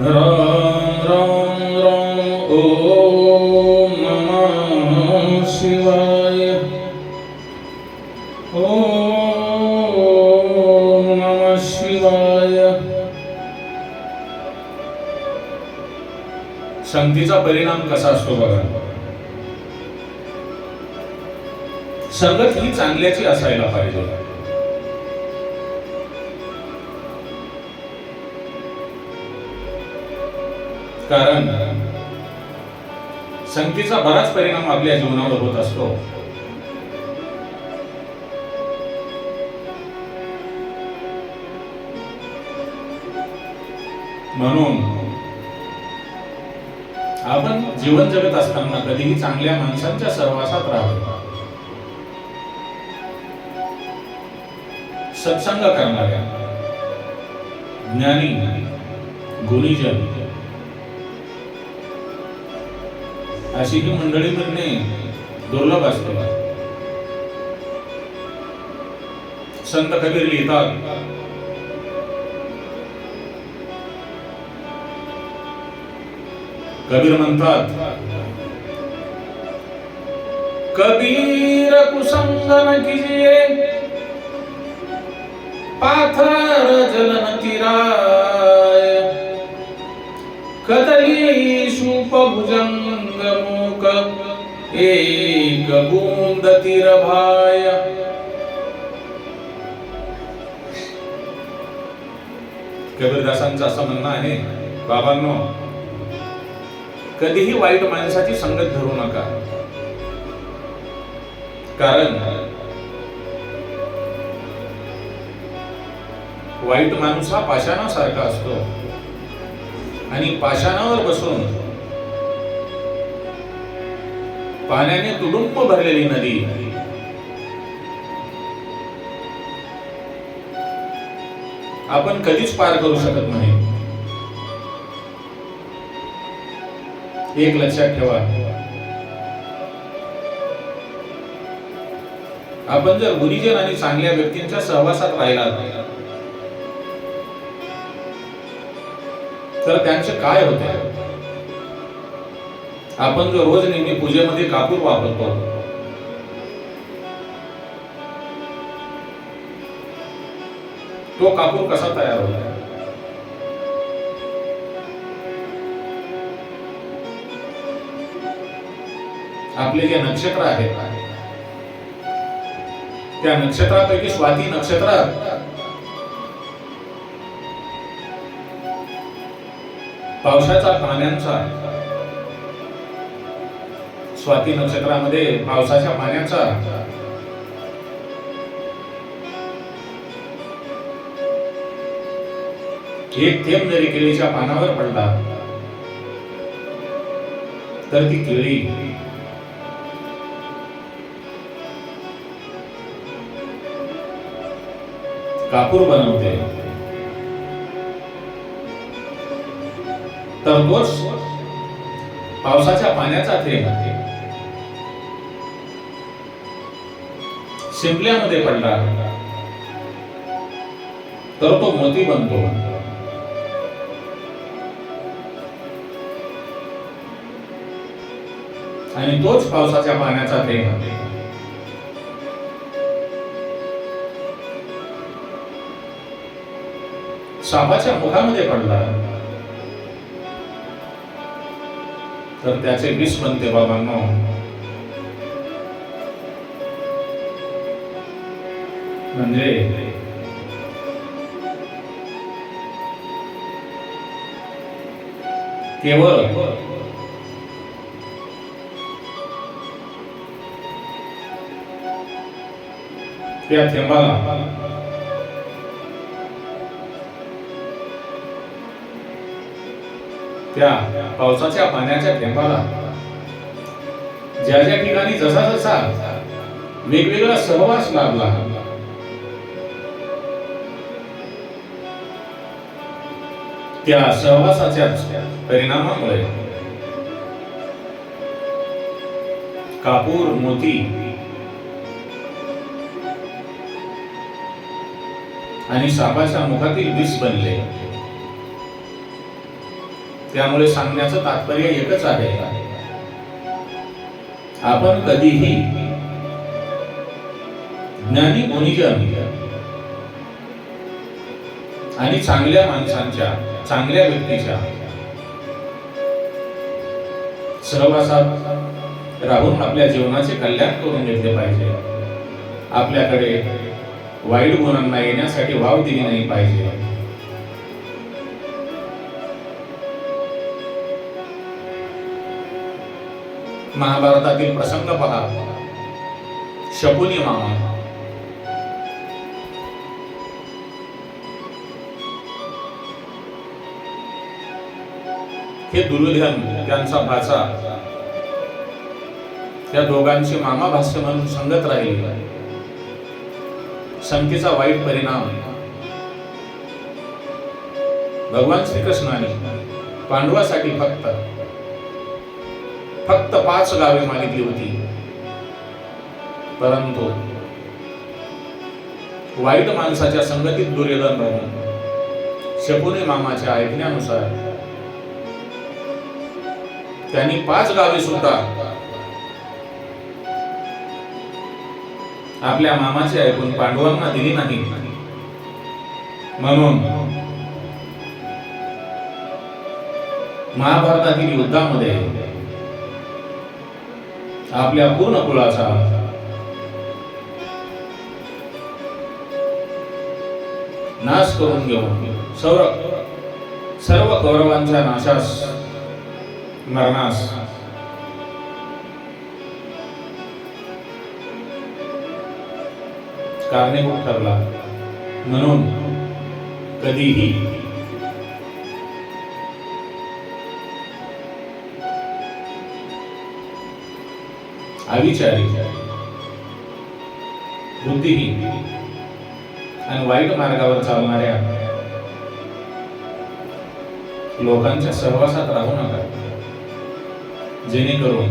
राम राम राम ओम नमः शिवाय। ओम नमः शिवाय। संगतीचा परिणाम कसा असतो बघा. संगत ही चांगल्याची असायला पाहिजे. कारण संगतीचा बराच परिणाम आपल्या जीवनावर होत असतो. म्हणून आपण जीवन जगत असताना कधीही चांगल्या माणसांच्या सहवासात राहावे. सत्संग करणाऱ्या ज्ञानी गुणीजन अशी ही मंडळी मिळणे दुर्लभ असते संत कबीर लिहितात. कबीर म्हणतात कबीर कुसंगन किजिये पाथर जलन तिराय कदली एकबून्दतिरभाय कबीरदासांचं असं म्हणणं आहे बाबांनो कधीही वाईट माणसाची संगत धरू नका. कारण वाईट माणूस हा पाषाणासारखा असतो. आणि पाषाणावर बसून पाण्याने तुडुंब भरलेली नदी. आपण कधीच पार करू शकत नाही. एक लक्षात ठेवा. आपण जर गुरुजन आणि चांगल्या व्यक्तींच्या सहवासात राहिला तर त्यांचे काय होते? आपण जो रोज नेहमी पूजेमध्ये कापूर वापरतो तो कापूर कसा तयार होतो? आपले जे नक्षत्र आहेत त्या नक्षत्रापैकी स्वाती नक्षत्रात पावसाचा पाण्याचा स्वाती नक्षत्रामध्ये पावसाच्या पाण्याचा एक थेंब जरी केळीच्या पानावर पडला तर ती केळी कापूर बनवते. तर तोच पावसाच्या पाण्याचा थेंब. शिंपल्यामध्ये पडला. तर तो मोती बनतो. आणि तोच पावसाच्या पाण्याचा थेंब. सापाच्या मुखामध्ये पडला. तर त्याचे विष बनते बाबांनो म्हणजे केवळ त्या थेंबाला त्या पावसाच्या पाण्याच्या थेंबाला. ज्या ज्या ठिकाणी जसा जसा वेगवेगळा सहवास लाभला. त्या सहवासाच्या परिणामामुळे कापूर मोती आणि सापाच्या मुखातील विष बनले. त्यामुळे सांगण्याचं तात्पर्य एकच आहे. आपण कधीही ज्ञानी गुणीजन आणि चांगल्या माणसांच्या चांगल्या व्यक्तीच्या सहवासात राहून आपल्या जीवनाचे कल्याण करून घेतले पाहिजे. आपल्याकडे वाईट गुणांना येण्यासाठी वाव दिली नाही पाहिजे. महाभारतातील प्रसंग पहा. शकुनी मामा. हे दुर्योधन त्यांचा भाचा. त्या दोघांचे मामा भाष्य म्हणून संगत राहिले. संख्येचा वाईट परिणाम. भगवान श्रीकृष्णाने पांडवासाठी फक्त फक्त पाच गावे मागितली होती. परंतु वाईट माणसाच्या संगतीत दुर्योधन राहून शकुनी मामाच्या ऐकण्यानुसार त्यांनी पाच गावे सुद्धा आपल्या मामाचे ऐकून पांडवांना दिली नाही. म्हणून महाभारतातील युद्धामध्ये आपल्या पूर्ण कुळाचा नाश करून घेऊन सर्व सर्व कौरवांच्या नाशास मरणास. कारणीभूत ठरला. म्हणून कधीही अविचारी बुद्धिहीन आणि वाईट मार्गावर चालणाऱ्या लोकांच्या सहवासात राहू नका. जेणेकरून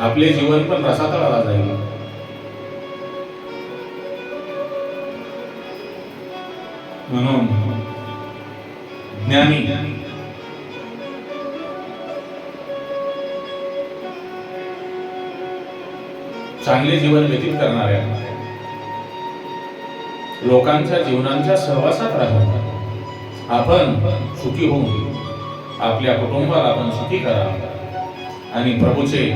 आपले जीवन पण रसातळाला जाईल. म्हणून ज्ञानी चांगले जीवन व्यतीत करणाऱ्या लोकांच्या जीवनांच्या सहवासात राहणार आपण सुखी होऊन आपल्या कुटुंबाला आपण सुखी करा आणि प्रभूचे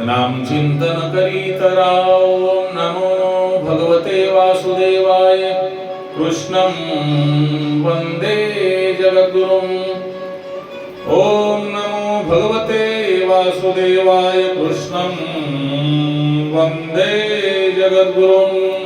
नाम चिंतन करीत राव नमो भगवते वासुदेवाय. कृष्णं वंदे जगद्गुरुम्. ओम नमो भगवते वासुदेवाय कृष्णं वंदे जगद्गुरुम्।